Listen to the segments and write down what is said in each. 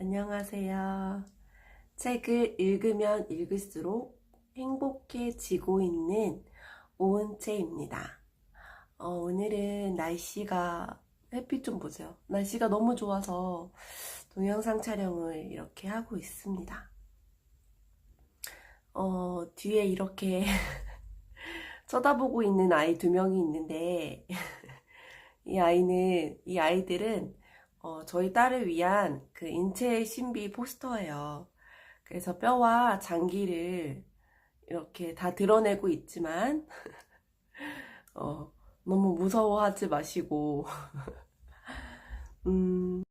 안녕하세요. 책을 읽으면 읽을수록 행복해지고 있는 오은채입니다. 어, 오늘은 날씨가, 햇빛 좀 보세요. 날씨가 너무 좋아서 동영상 촬영을 이렇게 하고 있습니다. 어, 뒤에 이렇게 쳐다보고 있는 아이 두 명이 있는데, 이 아이는, 이 아이들은 어, 저희 딸을 위한 그 인체 신비 포스터예요. 그래서 뼈와 장기를 이렇게 다 드러내고 있지만, 어, 너무 무서워하지 마시고, 음,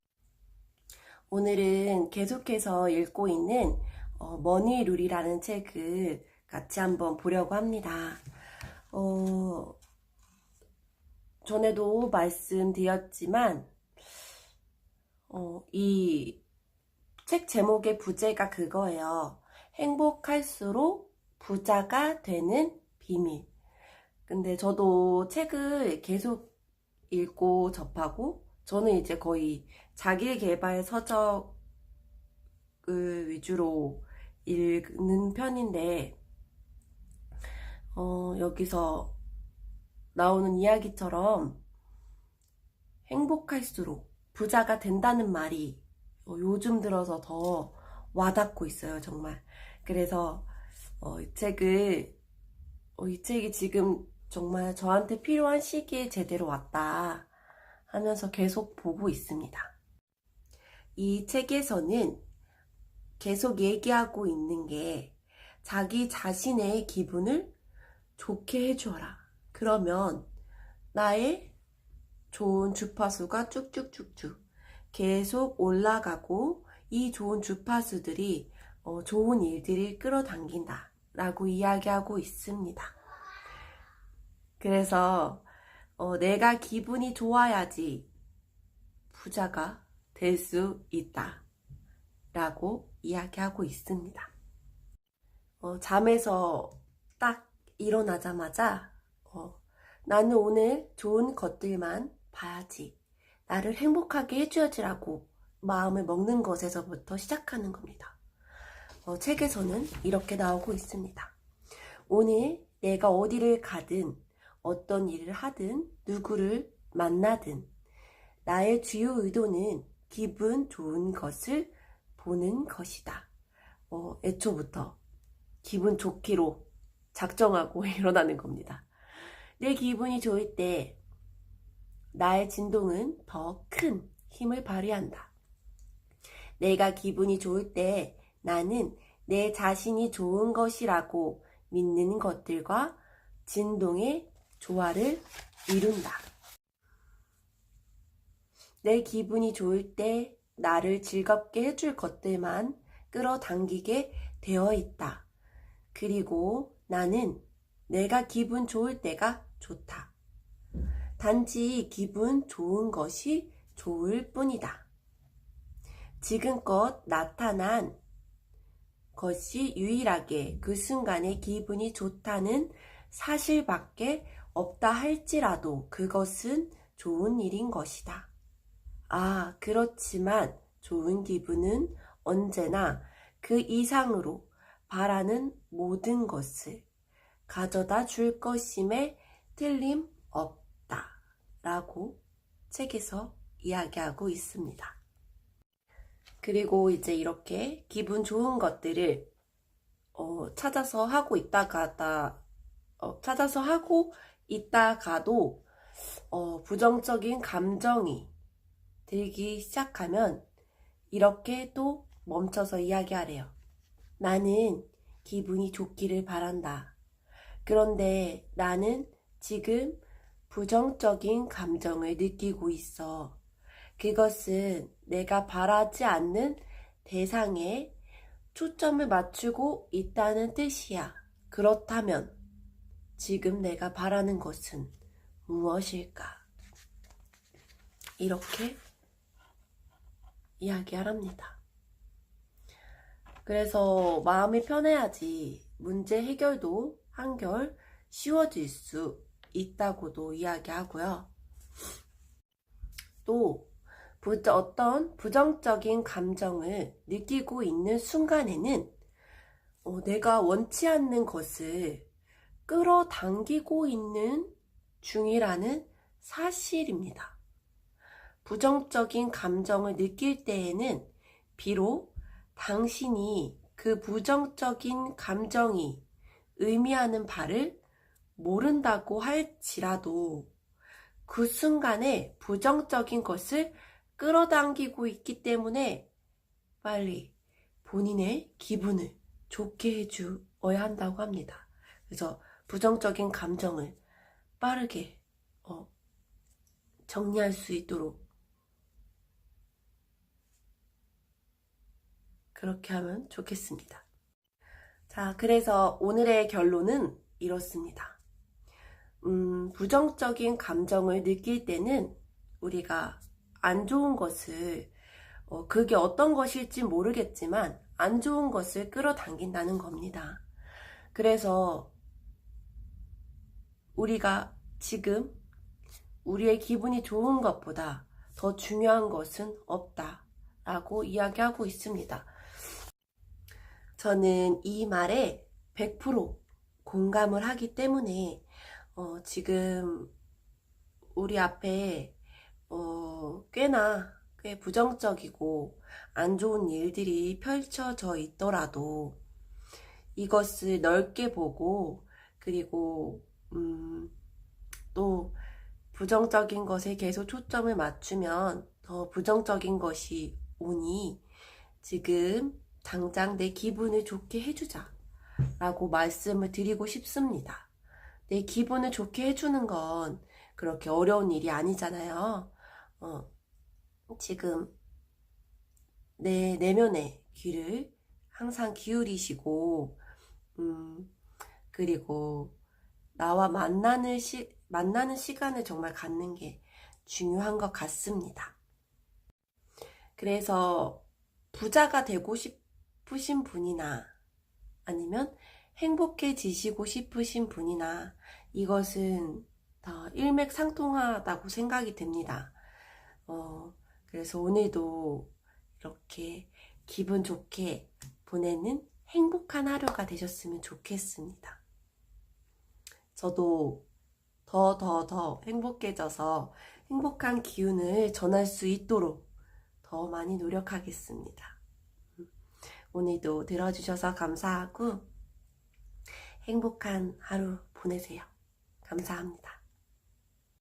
오늘은 계속해서 읽고 있는 어, 머니 룰이라는 책을 같이 한번 보려고 합니다. 어, 전에도 말씀드렸지만, 어, 이 책 제목의 부제가 그거예요. 행복할수록 부자가 되는 비밀. 근데 저도 책을 계속 읽고 접하고, 저는 이제 거의 자기 개발 서적을 위주로 읽는 편인데, 어, 여기서 나오는 이야기처럼 행복할수록 부자가 된다는 말이 어, 요즘 들어서 더 와닿고 있어요, 정말. 그래서 어, 이 책을 어, 이 책이 지금 정말 저한테 필요한 시기에 제대로 왔다 하면서 계속 보고 있습니다. 이 책에서는 계속 얘기하고 있는 게 자기 자신의 기분을 좋게 해주어라. 그러면 나의 좋은 주파수가 쭉쭉쭉쭉 계속 올라가고 이 좋은 주파수들이 어, 좋은 일들을 끌어당긴다 라고 이야기하고 있습니다. 그래서 어, 내가 기분이 좋아야지 부자가 될 수 있다 라고 이야기하고 있습니다. 어, 잠에서 딱 일어나자마자 어, 나는 오늘 좋은 것들만 봐야지. 나를 행복하게 해줘야지라고 마음을 먹는 것에서부터 시작하는 겁니다. 어, 책에서는 이렇게 나오고 있습니다. 오늘 내가 어디를 가든 어떤 일을 하든 누구를 만나든 나의 주요 의도는 기분 좋은 것을 보는 것이다. 어, 애초부터 기분 좋기로 작정하고 일어나는 겁니다. 내 기분이 좋을 때 나의 진동은 더 큰 힘을 발휘한다. 내가 기분이 좋을 때 나는 내 자신이 좋은 것이라고 믿는 것들과 진동의 조화를 이룬다. 내 기분이 좋을 때 나를 즐겁게 해줄 것들만 끌어당기게 되어 있다. 그리고 나는 내가 기분 좋을 때가 좋다. 단지 기분 좋은 것이 좋을 뿐이다. 지금껏 나타난 것이 유일하게 그 순간에 기분이 좋다는 사실밖에 없다 할지라도 그것은 좋은 일인 것이다. 아, 그렇지만 좋은 기분은 언제나 그 이상으로 바라는 모든 것을 가져다 줄 것임에 틀림없다. 라고 책에서 이야기하고 있습니다. 그리고 이제 이렇게 기분 좋은 것들을 어, 찾아서 하고 있다가다 어, 찾아서 하고 있다가도 어, 부정적인 감정이 들기 시작하면 이렇게 또 멈춰서 이야기하래요. 나는 기분이 좋기를 바란다. 그런데 나는 지금 부정적인 감정을 느끼고 있어. 그것은 내가 바라지 않는 대상에 초점을 맞추고 있다는 뜻이야. 그렇다면 지금 내가 바라는 것은 무엇일까? 이렇게 이야기하랍니다. 그래서 마음이 편해야지 문제 해결도 한결 쉬워질 수 있다고도 이야기하고요. 또 부, 어떤 부정적인 감정을 느끼고 있는 순간에는 어, 내가 원치 않는 것을 끌어당기고 있는 중이라는 사실입니다. 부정적인 감정을 느낄 때에는 비록 당신이 그 부정적인 감정이 의미하는 바를 모른다고 할지라도 그 순간에 부정적인 것을 끌어당기고 있기 때문에 빨리 본인의 기분을 좋게 해주어야 한다고 합니다. 그래서 부정적인 감정을 빠르게 어, 정리할 수 있도록 그렇게 하면 좋겠습니다. 자, 그래서 오늘의 결론은 이렇습니다. 음, 부정적인 감정을 느낄 때는 우리가 안 좋은 것을, 어, 그게 어떤 것일지 모르겠지만, 안 좋은 것을 끌어당긴다는 겁니다. 그래서 우리가 지금 우리의 기분이 좋은 것보다 더 중요한 것은 없다 라고 이야기하고 있습니다. 저는 이 말에 100% 공감을 하기 때문에 어, 지금 우리 앞에 어, 꽤나 꽤 부정적이고 안 좋은 일들이 펼쳐져 있더라도 이것을 넓게 보고 그리고 음, 또 부정적인 것에 계속 초점을 맞추면 더 부정적인 것이 오니 지금 당장 내 기분을 좋게 해주자 라고 말씀을 드리고 싶습니다. 내 기분을 좋게 해주는 건 그렇게 어려운 일이 아니잖아요. 어, 지금 내 내면의 귀를 항상 기울이시고, 음, 그리고 나와 만나는 시, 만나는 시간을 정말 갖는 게 중요한 것 같습니다. 그래서 부자가 되고 싶으신 분이나 아니면 행복해지시고 싶으신 분이나 이것은 더 일맥상통하다고 생각이 됩니다. 어, 그래서 오늘도 이렇게 기분 좋게 보내는 행복한 하루가 되셨으면 좋겠습니다. 저도 더, 더, 더 행복해져서 행복한 기운을 전할 수 있도록 더 많이 노력하겠습니다. 오늘도 들어주셔서 감사하고 행복한 하루 보내세요. 감사합니다.